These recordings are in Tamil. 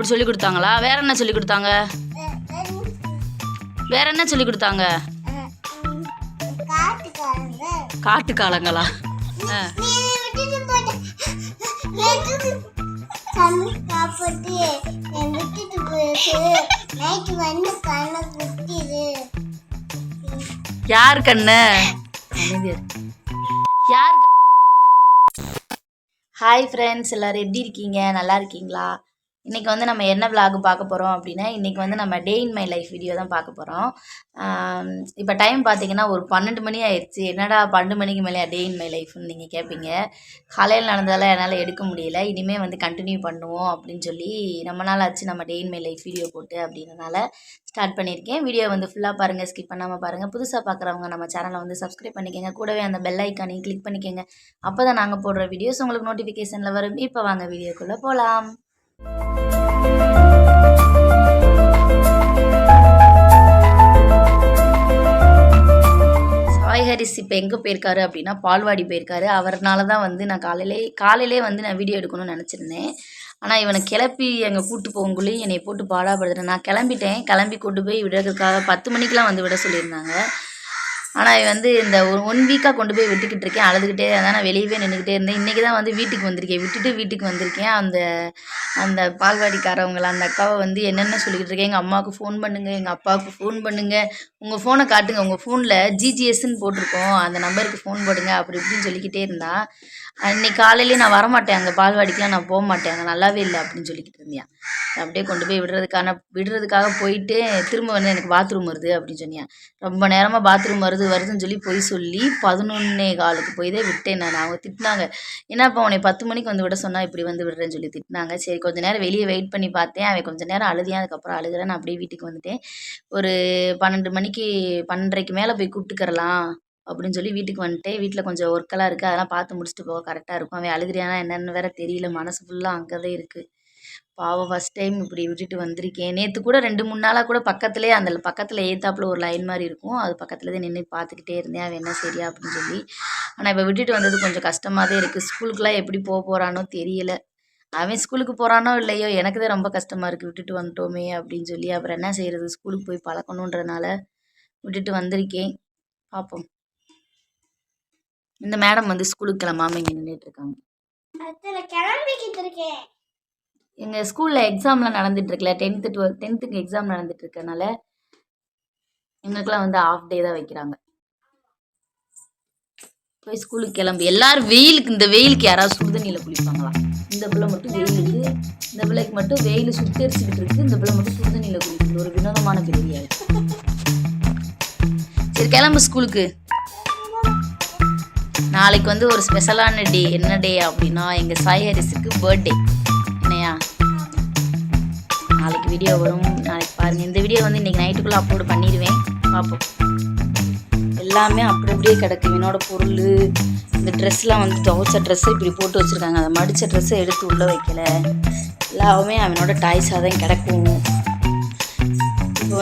அப்படி சொல்லி கொடுத்தாங்களா? வேற என்ன சொல்லி கொடுத்தாங்க? வேற என்ன சொல்லி கொடுத்தாங்க? காட்டு காலங்களா ஆ. யார் கண்ணு? யார் ஹாய் ஃப்ரெண்ட்ஸ் எல்லாரும் எப்படி இருக்கீங்க? நல்லா இருக்கீங்களா? இன்றைக்கி வந்து நம்ம என்ன vlog பார்க்க போகிறோம் அப்படின்னா இன்றைக்கி வந்து நம்ம day in my life video தான் பார்க்க போகிறோம் இப்போ டைம் பார்த்தீங்கன்னா ஒரு பன்னெண்டு மணி ஆயிடுச்சு. என்னடா பன்னெண்டு மணிக்கு மேலே டே இன் மை லைஃப்னு நீங்கள் கேட்பீங்க காலையில் நடந்ததால் என்னால் எடுக்க முடியல. இனிமேல் வந்து கண்டினியூ பண்ணுவோம் அப்படின்னு சொல்லி ரொம்ப நாள் ஆச்சு நம்ம day in my life video போட்டு அப்படின்றனால ஸ்டார்ட் பண்ணியிருக்கேன். வீடியோ வந்து ஃபுல்லாக பாருங்கள் ஸ்கிப் பண்ணாமல் பாருங்கள் புதுசாக பார்க்குறவங்க நம்ம சேனலை வந்து சப்ஸ்கிரைப் பண்ணிக்கோங்க. கூடவே அந்த பெல் ஐக்கானையும் கிளிக் பண்ணிக்கோங்க. அப்போ தான் நாங்கள் போடுற வீடியோஸ் உங்களுக்கு நோட்டிஃபிகேஷனில் வரும். இப்போ வாங்க வீடியோக்குள்ளே போகலாம் ஹரிஸ் இப்போ எங்கே போயிருக்காரு அப்படின்னா பால்வாடி போயிருக்காரு. அவர்னால தான் வந்து நான் காலையிலே காலையிலே வந்து நான் வீடியோ எடுக்கணும்னு நினச்சிருந்தேன். ஆனால் இவனை கிளப்பி அங்கே கூட்டு போகுங்குள்ளேயும் என்னை போட்டு பாடாப்படுத்துறேன் நான் கிளம்பிட்டேன். கிளம்பி கூட்டு போய் விடுறதுக்காக பத்து மணிக்கெலாம் வந்து விட சொல்லியிருந்தாங்க. ஆனால் வந்து இந்த ஒரு ஒன் வீக்காக கொண்டு போய் விட்டுக்கிட்டு இருக்கேன். அழுதுகிட்டே அதான் நான் வெளியவே நின்றுக்கிட்டே இருந்தேன். இன்றைக்கி தான் வந்து வீட்டுக்கு வந்திருக்கேன். விட்டுட்டு வீட்டுக்கு வந்திருக்கேன். அந்த அந்த பால்வாடிக்காரவங்கள அந்த அக்காவை வந்து என்னென்ன சொல்லிக்கிட்டு இருக்கேன்? எங்கள் அம்மாவுக்கு ஃபோன் பண்ணுங்கள் எங்கள் அப்பாவுக்கு ஃபோன் பண்ணுங்கள் உங்கள் ஃபோனை காட்டுங்க. உங்கள் ஃபோனில் ஜிஜிஎஸ்ன்னு போட்டிருக்கோம். அந்த நம்பருக்கு ஃபோன் போடுங்க. அப்படி இப்படின்னு சொல்லிக்கிட்டே இருந்தா அன்னைக்கு காலையிலேயே நான் வரமாட்டேன். அங்கே பால்வாடிக்கெலாம் நான் போக மாட்டேன் அங்கே நல்லாவே இல்லை அப்படின்னு சொல்லிக்கிட்டு இருந்தியா அப்படியே கொண்டு போய் விடுறதுக்கான விடுறதுக்காக போயிட்டு திரும்ப வந்து எனக்கு பாத்ரூம் வருது அப்படின்னு சொன்னியா. ரொம்ப நேரமாக பாத்ரூம் வருது வருதுன்னு சொல்லி போய் சொல்லி பதினொன்னே காலுக்கு போய் தான் விட்டேன் நான். அவங்க திட்டினாங்க. ஏன்னா இப்போ உன்னை பத்து மணிக்கு வந்து விட சொன்னால் இப்படி வந்து விடுறேன்னு சொல்லி திட்டினாங்க. சரி கொஞ்ச நேரம் வெளியே வெயிட் பண்ணி பார்த்தேன். அவன் கொஞ்ச நேரம் அழுதியான் அதுக்கப்புறம் அழுகிறேன் நான் அப்படியே வீட்டுக்கு வந்துட்டேன். ஒரு பன்னெண்டு மணிக்கு பன்னெண்டரைக்கு மேலே போய் கூப்பிட்டுக்கறலாம் அப்படின்னு சொல்லி வீட்டுக்கு வந்துட்டேன். வீட்டில் கொஞ்சம் ஒர்க்கெல்லாம் இருக்குது அதெல்லாம் பார்த்து முடிச்சுட்டு போக கரெக்டாக இருக்கும். அவன் அழுகிறியானா என்னென்னு வேற தெரியல. மனசு ஃபுல்லாக அங்கே தான் இருக்குது பாவம் ஃபஸ்ட் டைம் இப்படி விட்டுட்டு வந்திருக்கேன். நேற்று கூட ரெண்டு மூணு நாளாக கூட பக்கத்துலேயே அந்த பக்கத்தில் ஏத்தாப்பில் ஒரு லைன் மாதிரி இருக்கும். அது பக்கத்தில் தான் நின்று பார்த்துக்கிட்டே இருந்தேன். அவன் என்ன சரியா அப்படின்னு சொல்லி. ஆனால் இப்போ விட்டுட்டு வந்தது கொஞ்சம் கஷ்டமாக தான் இருக்குது ஸ்கூலுக்குலாம் எப்படி போக போகிறானோ தெரியல. அவன் ஸ்கூலுக்கு போகிறானோ இல்லையோ எனக்கு தான் ரொம்ப கஷ்டமாக இருக்குது விட்டுட்டு வந்துட்டோமே அப்படின்னு சொல்லி. அப்புறம் என்ன செய்கிறது ஸ்கூலுக்கு போய் பழக்கணுன்றதுனால விட்டுட்டு வந்திருக்கேன். பார்ப்போம் இந்த மேடம் வந்து ஸ்கூலுக்கு கிளம்பாம இங்கே நின்றுட்டு இருக்காங்க. எங்கள் ஸ்கூலில் எக்ஸாம்லாம் நடந்துட்டு இருக்குல்ல டென்த்து டுவெல் டென்த்துக்கு எக்ஸாம் நடந்துட்டு இருக்கனால எங்களுக்கெல்லாம் வந்து ஆஃப் டே தான் வைக்கிறாங்க. போய் ஸ்கூலுக்கு கிளம்பு. எல்லாரும் வெயிலுக்கு இந்த வெயிலுக்கு யாராவது சுடுதண்ணியில் குளிப்பாங்களா? இந்த பிள்ளை மட்டும் வெயிலுக்கு இந்த பிள்ளைக்கு மட்டும் வெயில் சுட்டரிச்சுக்கிட்டு இருக்கு இந்த பிள்ளை மட்டும் சுடுதண்ணியில் குளிக்குது. ஒரு வினோதமான சரி கிளம்பு ஸ்கூலுக்கு. நாளைக்கு வந்து ஒரு ஸ்பெஷலான டே என்ன டே அப்படின்னா எங்கள் சாய் ஹரிஸுக்கு பர்த்டே என்னையா? நாளைக்கு வீடியோ வரும். நாளைக்கு பாருங்கள் இந்த வீடியோ வந்து இன்றைக்கி நைட்டுக்குள்ளே அப்லோட் பண்ணிடுவேன். பார்ப்போம் எல்லாமே அப்படி அப்படியே கிடக்கு என்னோட பொருள் இந்த ட்ரெஸ்லாம் வந்து துவைச்ச ட்ரெஸ்ஸை இப்படி போட்டு வச்சுருக்காங்க. அதை மடித்த ட்ரெஸ்ஸை எடுத்து உள்ளே வைக்கல. எல்லாமே அவனோட டாய்ஸாக தான் கிடக்கும்.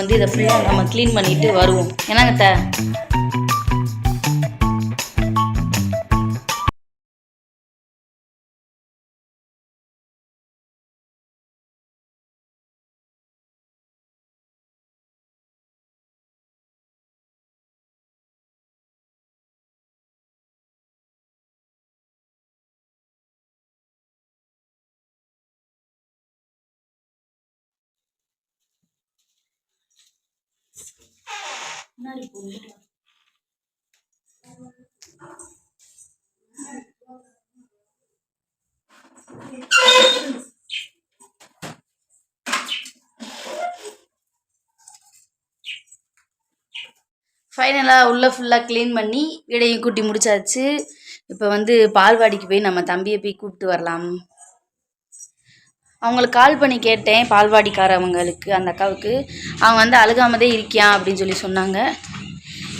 வந்து இதை ஃபுல்லாக நம்ம க்ளீன் பண்ணிட்டு வருவோம். என்னங்க த ஃபைனலாக உள்ளே ஃபுல்லாக க்ளீன் பண்ணி வீடையும் கூட்டி முடிச்சாச்சு. இப்போ வந்து பால்வாடிக்கு போய் நம்ம தம்பியை போய் கூப்பிட்டு வரலாம். அவங்களுக்கு கால் பண்ணி கேட்டேன் பால்வாடிக்காரவங்களுக்கு அந்த அக்காவுக்கு. அவங்க வந்து அழுகாமதே இருக்கியா? அப்படின்னு சொல்லி சொன்னாங்க.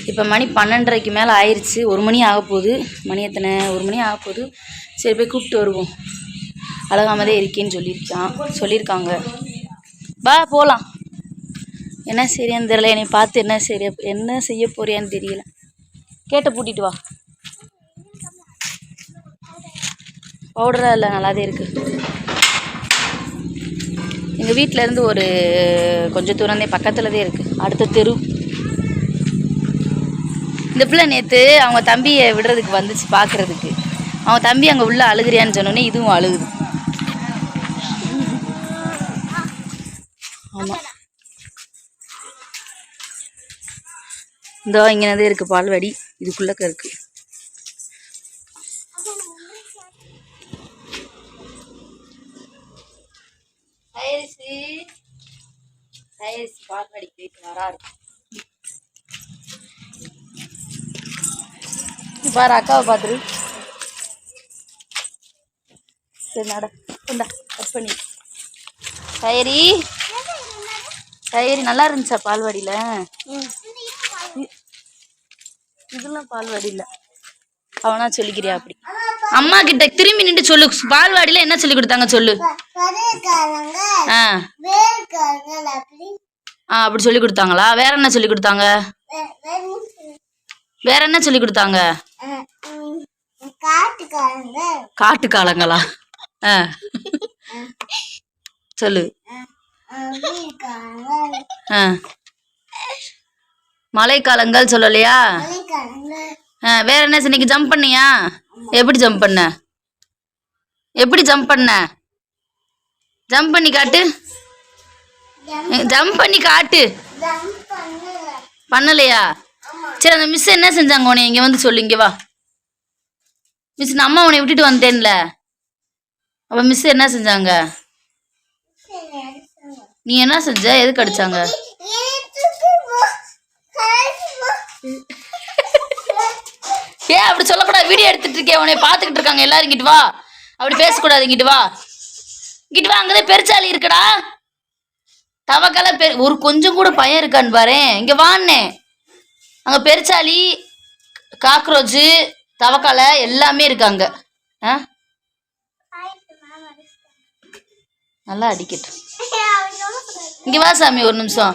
இப்போ மணி பன்னெண்டரைக்கு மேலே ஆயிடுச்சு ஒரு மணி ஆக போகுது. மணி எத்தனை? ஒரு மணி ஆக போகுது. சரி போய் கூப்பிட்டு வருவோம். அழுகாமதே இருக்கேன்னு சொல்லியிருக்கான். சொல்லியிருக்காங்க. வா போகலாம் என்ன சரியான்னு தெரியல. என்னை பார்த்து என்ன சரி என்ன செய்ய போறியான்னு தெரியல. கேட்ட பூட்டிட்டு வா. பவுடராக இல்லை நல்லாதே இருக்குது எங்கள் வீட்டிலேருந்து ஒரு கொஞ்சம் தூரம் பக்கத்தில் தான் இருக்குது அடுத்த தெரு. இந்த பிள்ளை நேற்று அவங்க தம்பியை விடுறதுக்கு வந்துச்சு பார்க்குறதுக்கு அவன் தம்பி அங்கே உள்ள அழுகுறியான்னு சொன்னோன்னே இதுவும் அழுகுது. ஆமாம் இந்த இங்கே இருக்குது பால்வாடி. இதுக்குள்ளக்க இருக்குது பால்வாடி போயிட்டு வராரு பாரு அக்காவை பார்த்துரு. சரி நட. இந்தா கட் பண்ணி. கயிரி கயிறு நல்லா இருந்துச்சா பால்வாடியில்? இதெல்லாம் பால்வாடியில் அவனா சொல்லிக்கிறியா அப்படி? அம்மா கிட்ட திரும்பி நின்று சொல்லு. பால்வாடியில் என்ன சொல்லி கொடுத்தாங்க சொல்லு. ஆ. அப்படி சொல்லி கொடுத்தாங்களா? வேற என்ன சொல்லி கொடுத்தாங்க? வேறு- என்ன சொல்லி கொடுத்தாங்க? காட்டுக்காலங்களா? ஆ. சொல்லு. ஆ மழைக்காலங்கள் சொல்லலையா? வேற என்ன இன்னைக்கு ஜம்ப் பண்ணியா? எப்படி ஜம்ப் பண்ண? எப்படி ஜம்ப் பண்ண? ஜம்ப் பண்ணி காட்டு. ஜம்ப் பண்ணி காட்டு. பண்ணலையா? சரி அந்த மிஸ் என்ன செஞ்சாங்க உன்னை இங்கே வந்து சொல்லு இங்கே வா. மிஸ் நான் அம்மா உன்னை விட்டுட்டு வந்தேன்ல அப்போ மிஸ் என்ன செஞ்சாங்க. நீ என்ன செஞ்ச? எதுக்கு அடிச்சாங்க. ஏன் அப்படி சொல்லக்கூடாது. வீடியோ எடுத்துட்டு இருக்கேன் உன்னை பார்த்துக்கிட்டு இருக்காங்க. எல்லாரும் இங்கிட்டு வா. அப்படி பேசக்கூடாது. இங்கிட்டு வா. இங்கிட்டு வா. அங்கதான் பெருச்சாளி இருக்குடா. தவக்கலை பெரு ஒரு கொஞ்சம் கூட பயம் இருக்கான்னு பாரு இங்கே வாண்ணே. அங்கே பெருச்சாளி காக்ரோச்சு தவக்கலை எல்லாமே இருக்காங்க ஆ? நல்லா அடிக்கட்டும் இங்கே வா சாமி ஒரு நிமிஷம்.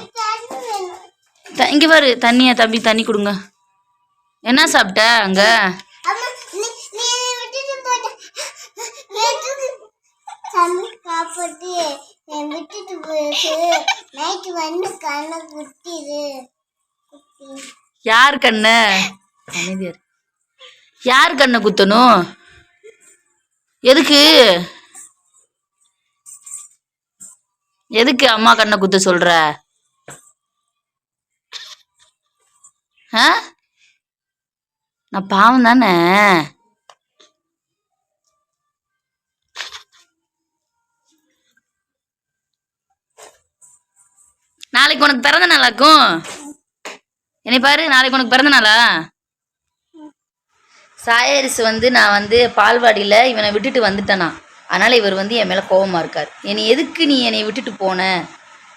த இங்கே பாரு தண்ணியா தம்பி தண்ணி கொடுங்க. என்ன சாப்பிட்ட அங்கே? அம்மா, விட்டுட்டு போயிட்டு நைட்டு வந்து கண்ணை குத்திடு குத்தி யார் கண்ண. யார் கண்ணை குத்தணும்? எதுக்கு? எதுக்கு அம்மா கண்ணை குத்த சொல்ற? ஆ? நான் பாவம் தானே? நாளைக்கு உனக்கு பிறந்த நாளாக்கும். என்னை பாரு நாளைக்கு உனக்கு பிறந்த நாளா? சாயரிசு வந்து நான் வந்து பால்வாடியில் இவனை விட்டுட்டு வந்துட்டேனா. அதனால் இவர் வந்து என் மேலே கோபமாக இருக்கார். என்னை எதுக்கு நீ என்னை விட்டுட்டு போன?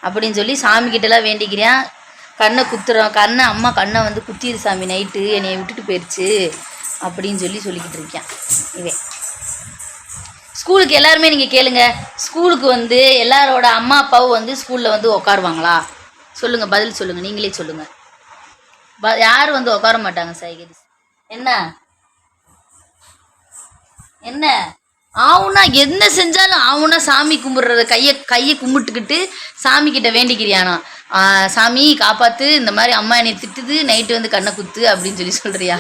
அப்படின்னு சொல்லி சாமி கிட்டலாம் வேண்டிக்கிறியான் கண்ணை குத்துறோம் கண்ணை அம்மா கண்ணை வந்து குத்திடு சாமி நைட்டு என்னை விட்டுட்டு போயிடுச்சு அப்படின்னு சொல்லி சொல்லிக்கிட்டு இருக்கேன் இவன். ஸ்கூலுக்கு எல்லாருமே நீங்கள் கேளுங்க. ஸ்கூலுக்கு வந்து எல்லாரோட அம்மா அப்பாவும் வந்து ஸ்கூலில் வந்து உட்காருவாங்களா சொல்லுங்கள் பதில் சொல்லுங்கள் நீங்களே சொல்லுங்கள் ப யாரும் வந்து உட்கார மாட்டாங்க சைகரிஸ் என்ன? என்ன? ஆவுனா என்ன செஞ்சாலும் ஆவுனா சாமி கும்பிட்றத கையை கையை கும்பிட்டுக்கிட்டு சாமி கிட்ட வேண்டிக்கிறியானா? சாமி காப்பாத்து இந்த மாதிரி அம்மா என்னை திட்டுது நைட்டு வந்து கண்ணை குத்து அப்படின்னு சொல்லி சொல்றியா?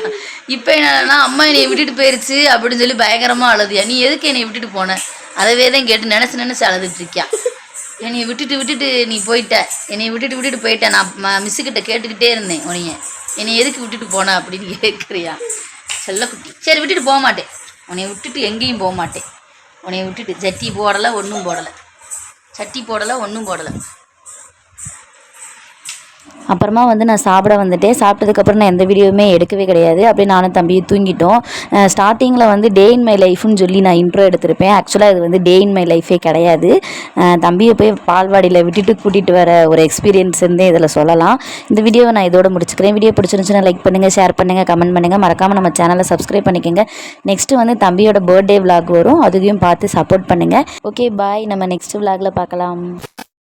இப்போ என்னன்னா அம்மா என்னை விட்டுட்டு போயிருச்சு அப்படின்னு சொல்லி பயங்கரமா அழுதியா? நீ எதுக்கு என்னை விட்டுட்டு போன? அதவே தான் கேட்டு நினச்சி நினச்சி அழுதுட்டு இருக்கியா? என்னை விட்டுட்டு விட்டுட்டு நீ போயிட்ட. என்னை விட்டுட்டு விட்டுட்டு போயிட்ட. நான் மிஸ்ஸுக்கிட்ட கேட்டுக்கிட்டே இருந்தேன். உனைய என்னை எதுக்கு விட்டுட்டு போன அப்படின்னு கேட்குறியா செல்லக்குட்டி. சரி விட்டுட்டு போக மாட்டேன். உன்னை விட்டுட்டு எங்கேயும் போக மாட்டேன். உன்னை விட்டுட்டு சட்டி போடலை ஒன்றும் போடலை. சட்டி போடலை ஒன்றும் போடலை. அப்புறமா வந்து நான் சாப்பிட வந்துட்டேன். சாப்பிட்டதுக்கப்புறம் நான் எந்த வீடியோவுமே எடுக்கவே கிடையாது. அப்படியே நானும் தம்பியும் தூங்கிட்டோம். ஸ்டார்டிங்கில் வந்து டே இன் மை லைஃப்னு சொல்லி நான் இன்ட்ரோ எடுத்திருப்பேன். ஆக்சுவலாக இது வந்து டே இன் மை லைஃபே கிடையாது. தம்பியை போய் பால்வாடியில் விட்டுட்டு கூட்டிகிட்டு வர ஒரு எக்ஸ்பீரியன்ஸ் இருந்தே இதில் சொல்லலாம். இந்த வீடியோவை நான் இதோட முடிச்சுக்கிறேன். வீடியோ பிடிச்சிருந்துச்சுன்னா லைக் பண்ணுங்கள் ஷேர் பண்ணுங்கள் கமெண்ட் பண்ணுங்கள் மறக்காமல் நம்ம சேனலை சப்ஸ்கிரைப் பண்ணிக்கோங்க. நெக்ஸ்ட்டு வந்து தம்பியோட பர்த்டே விலாக் வரும். அதையும் பார்த்து சப்போர்ட் பண்ணுங்கள் ஓகே பாய் நம்ம நெக்ஸ்ட் விலாகில் பார்க்கலாம்.